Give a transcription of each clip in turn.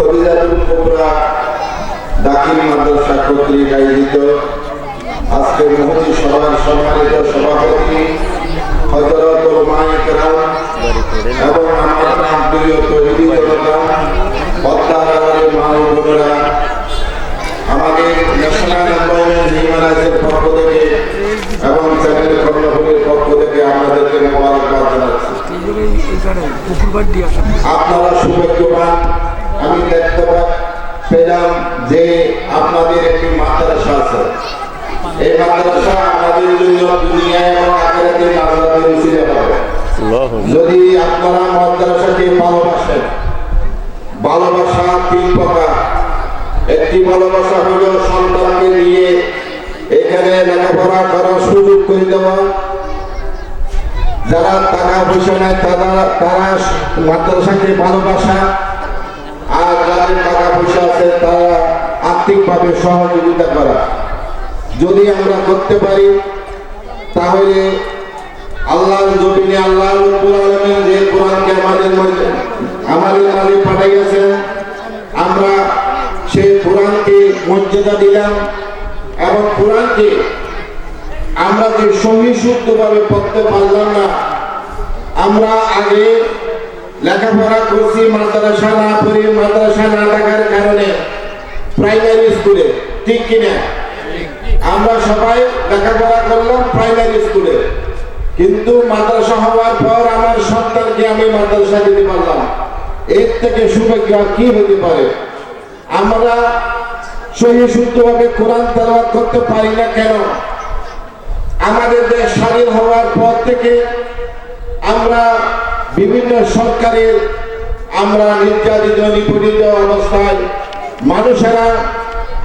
ফরিদাতুল কুবরা দাখিল মাদ্রাসা কর্তৃক আয়োজিত। আজকে মহতি সভার সম্মানিত সভাপতি হজরত মাইকরাম এবং আমার প্রিয় তৈরি জনতা, পদ্মার মা বোনেরা, আমাদের ন্যাশনাল পক্ষ থেকে এবং চ্যানেল কর্ণফুলের পক্ষ থেকে আপনাদেরকে মোবারকবাদ আপনারা সৌভাগ্যবান আমি দেখতে পেলাম যে আপনাদের একটি মাদ্রাসা আছে। এই মাদ্রাসা আমাদের জন্য দুনিয়া এবং আখেরাতে নাজাতের হবে। যদি আপনারা মাদ্রাসাকে ভালোবাসেন ভালোবাসা তিন প্রকার। একটি ভালোবাসা হলো সন্তানকে নিয়ে এখানে লেখাপড়া করার সুযোগ করে দেওয়া। যারা টাকা পয়সা নেয় তারা তারা মাদ্রাসাকে ভালোবাসা আর যাদের টাকা পয়সা আছে তারা আর্থিকভাবে সহযোগিতা করা। যদি আমরা করতে পারি, তাহলে আল্লাহর জমিনে আল্লাহ যে কোরআনকে আমাদের মধ্যে, আমাদের মাঝে পাঠাইয়াছেন, আমরা সেই কোরআনকে মর্যাদা দিলাম এবং কোরআনকে আমরা যে সহি শুদ্ধভাবে পড়তে পারলাম না, আমরা আগে লেখাপড়া করছি মাদ্রাসা না পড়ে মাদ্রাসা না থাকার কারণে প্রাইমারি স্কুলে ঠিক কিনা? আমরা সবাই লেখাপড়া করলাম প্রাইমারি স্কুলে কিন্তু মাদ্রাসা হওয়ার পর আমার সন্তানকে আমি মাদ্রাসা দিতে পারলাম। এর থেকে সৌভাগ্য কি হতে পারে? আমরা সহি শুদ্ধভাবে কোরআন তেলাওয়াত করতে পারি না কেন? আমাদের দেশ স্বাধীন হওয়ার পর থেকে আমরা বিভিন্ন সরকারের আমরা নির্যাতিত, নিপীড়িত অবস্থায় মানুষেরা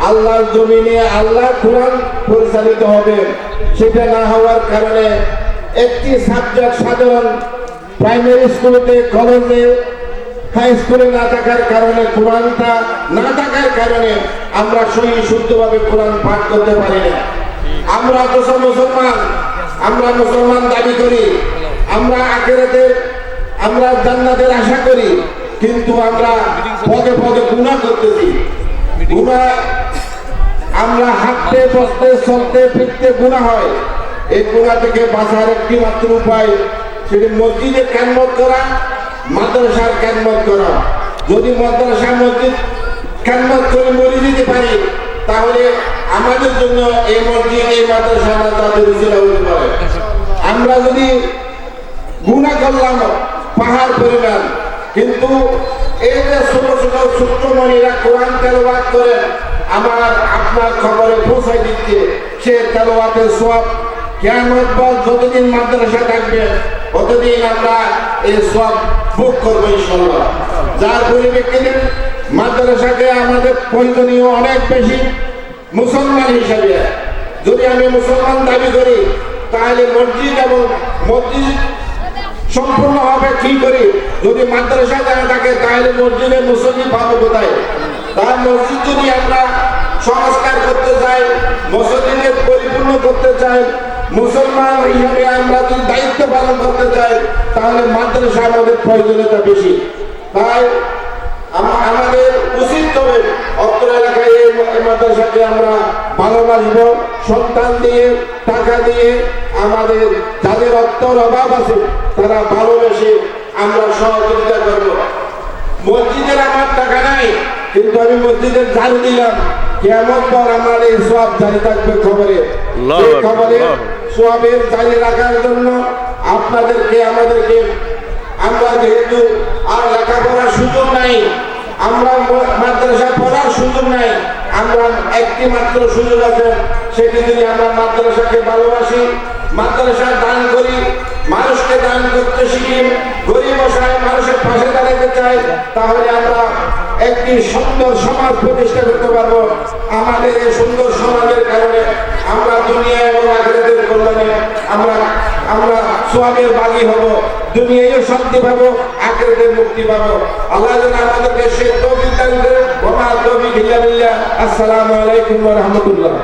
আল্লাহর জমিনে আল্লাহ কোরআন পরিচালিত হবে। সেটা না হওয়ার কারণে একটি সাবজেক্ট সাধারণ প্রাইমারি স্কুলেতে কলেজে হাই স্কুলে না থাকার কারণে, কোরআনটা না থাকার কারণে আমরা সহি শুদ্ধভাবে কোরআন পাঠ করতে পারি না। আমরা অথচ মুসলমান, আমরা মুসলমান দাবি করি, আমরা আখেরাতে আমরা জান্নাতের আশা করি কিন্তু আমরা পদে পদে গুণা করতেছি। গুণা আমরা হাঁটতে, বসতে, চলতে, ফিরতে গুণা হয়। এই গুণা থেকে বাঁচার একটি মাত্র উপায় সেটি মসজিদে ক্যানমত করা, মাদ্রাসার ক্যানমত করা। যদি মাদ্রাসা মসজিদ ক্যানমত করে মরে যেতে পারি, তাহলে আমাদের জন্য এই মসজিদ, এই মাদ্রাসা তাদের উচিলা হতে পারে। আমরা যদি গুণা করলাম, পাহাড় পরিমাণ কিন্তু এই যে ছোট ছোট মনিরা কোরআন তেলবাদ করে আমার আপনার খবরে পৌঁছাই দিচ্ছে সে তেলবাদের সব কেমন বল যতদিন মাদ্রাসা থাকবে, ততদিন আমরা এই সব বুক করব ইনশাল্লাহ যার পরিপ্রেক্ষিতে মাদ্রাসাকে আমাদের প্রয়োজনীয় অনেক বেশি মুসলমান হিসাবে, যদি আমি মুসলমান দাবি করি, তাহলে মসজিদ এবং মসজিদ সম্পূর্ণ হবে কি করি? যদি মাদ্রাসা জানা থাকে, তাহলে মসজিদে মুসল্লি পাবো কোথায়? তার মসজিদ যদি আমরা সংস্কার করতে চাই মসজিদে পরিপূর্ণ করতে চাই, মুসলমান হিসাবে আমরা যদি দায়িত্ব পালন করতে চাই, তাহলে মাদ্রাসা আমাদের প্রয়োজনীয়তা বেশি। তাই আম- আমাদের উচিত হবে অত্র এলাকায় এই মাদ্রাসাকে আমরা ভালোবাসবো সন্তান দিয়ে টাকা দিয়ে আমাদের যাদের অর্থর অভাব আছে তারা ভালোবেসে আমরা সহযোগিতা করব। মসজিদের আমার টাকা নাই কিন্তু আমি মসজিদের ঝাড়ু দিলাম। কেমন পর আমার এই সব জারি থাকবে খবরে খবরে। সবের জারি রাখার জন্য আপনাদেরকে আমাদেরকে আমরা যেহেতু আর লেখাপড়ার সুযোগ নাই আমরা মাদ্রাসা পড়ার সুযোগ নাই। আমরা একটি মাত্র সুযোগ আছে, সেটি যদি আমরা মাদ্রাসাকে ভালোবাসি মাদ্রাসা দান করি মানুষকে দান করতে শিখি, গরিব অসহায় মানুষের পাশে দাঁড়াতে চাই, তাহলে আমরা একটি সুন্দর সমাজ প্রতিষ্ঠা করতে পারব। আমাদের এই সুন্দর সমাজের কারণে আমরা দুনিয়া এবং আখেরাতের কল্যাণে আমরা আমরা সোয়াবের বাগি হব, দুনিয়ায়ও শান্তি পাবো আখেরাতে মুক্তি পাবো। আল্লাহ যেন আমাদেরকে সে তৌফিক আসসালামু আলাইকুম রাহমাতুল্লাহ।